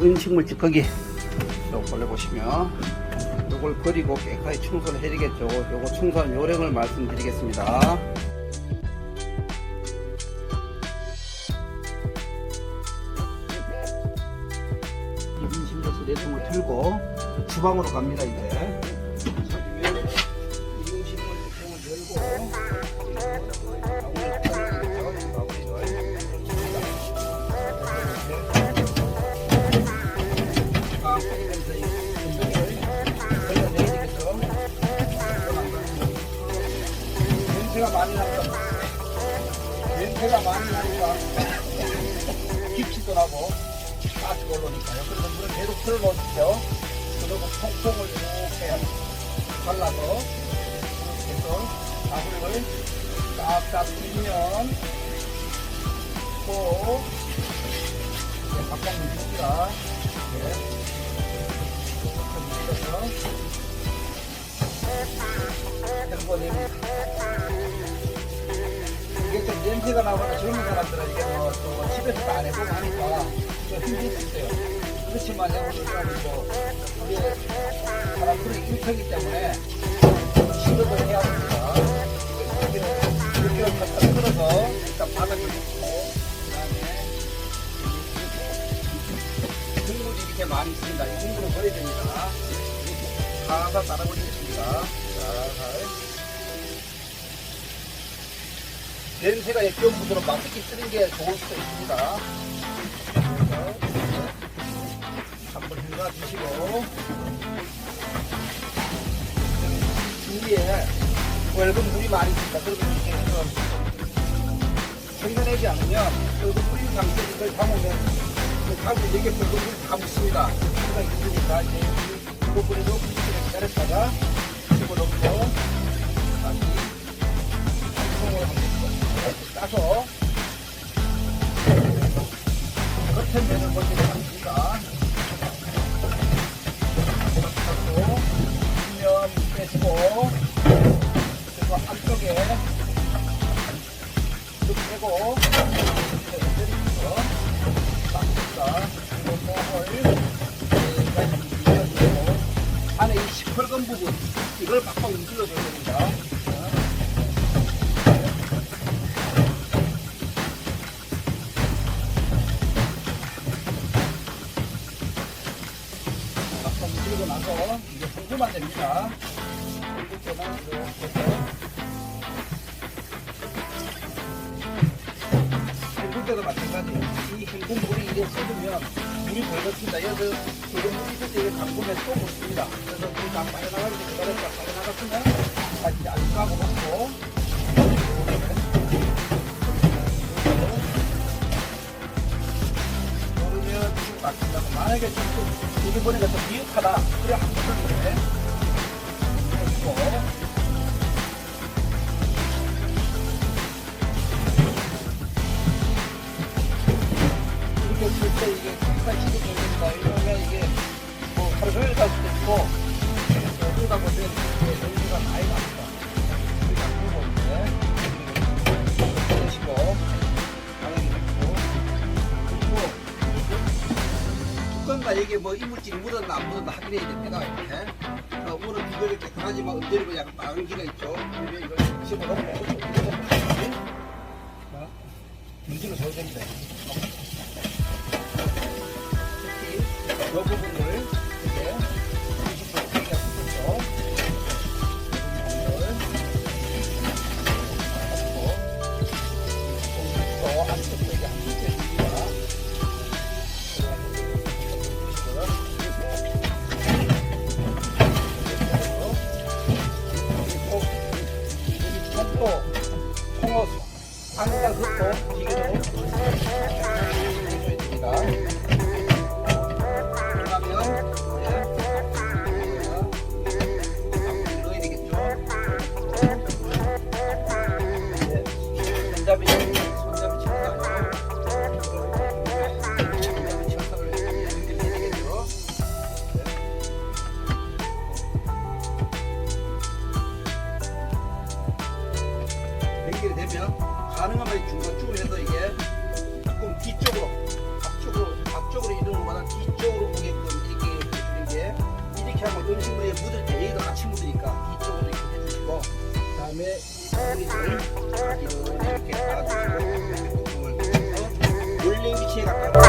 음식물 찌꺼기 요 걸려보시면 요걸 버리고 깨끗하게 청소를 해야겠죠. 요거 청소한 요령을 말씀드리겠습니다. 이 음식물에서 내통을 들고 주방으로 갑니다 이제 냄새가 많이 나니까 냄새가 많이 나니까 나고 가스가 올라오니까요. 그래서 물을 계속 틀어놓으십시오. 그리고 통통을 이렇게 발라서 그래서 나무를 싹싹 밀면 또 바깥. 네. 이렇게 밀어서 이게 좀 냄새가 나거나 젊은 사람들은 이게 뭐또 집에서도 안 해보고 하니까 좀수 있어요. 그렇지만 우리가 뭐 이게 사람들이 일터기 때문에 시도를 해야 됩니다. 이렇게 갖다 끌어서 일단 바닥을 놓고 그다음에 등물이 이렇게 많이 있습니다. 이 등물은 버려야 됩니다. 살살 따라 올리겠습니다. 살살. 냄새가 액견부들은 맛있게 쓰는 게 좋을 수도 있습니다. 한번 헹궈 주시고 주위에 맑은 물이 많이 있습니다. 그러면 이렇게 생겨내지 않으면 그 뿌린 상태에 이걸 담으면 가고 여기에 붉은 물이 다 묻습니다. 그러니까 이제 붉은 물에도 기다렸다가 집어넣고 따서 겉에 면을 먼저 합니다. 그리고 면 빼시고 그리고 한쪽에 쭉 빼고 때리면서 닦습니다. 그리고 몸을 안에 이 시뻘건 부분 이걸 박박 움직여줘야 됩니다. 됩니다. 헹굴 때도 마찬가지. 이 헹군 물이 이제 쏟으면 물이 벌거친다. 여기서 물이 있을 때 이게 담그면 또 묻습니다. 그래서 물이 다 빠져나가기 기다렸다 빠져나갔으면 다시 안 까고 지금 막힌다고 만약에 좀 이게 보니까 좀 미흡하다. 그래. 이게 뭐 이물질이 묻었나 안 묻었나 확인해야 됩니다. 이렇게 어, 물은 비교적 깨끗하지만 엎드리고 약간 빨간 기가 있죠. 그러면 이걸 집어넣고 자, 문질러 줘야 됩니다. 이렇게 20% 크기가 붙었죠. 이 부분을 잡고 또 안쪽 안가 그것도 기계로 해줘야 됩니다. 되면 가능한 면 중간 쪽으로 해서 이게 조금 뒤쪽으로 앞쪽으로 앞쪽으로 이동을 받아 뒤쪽으로 오게끔 이렇게 해주는 게 이렇게 하면 그 음식물에 묻을 때 얘도 같이 묻으니까 뒤쪽으로 이렇게 해주시고 그다음에 여기를 이렇게 받아주시고 물린 위치에 가까운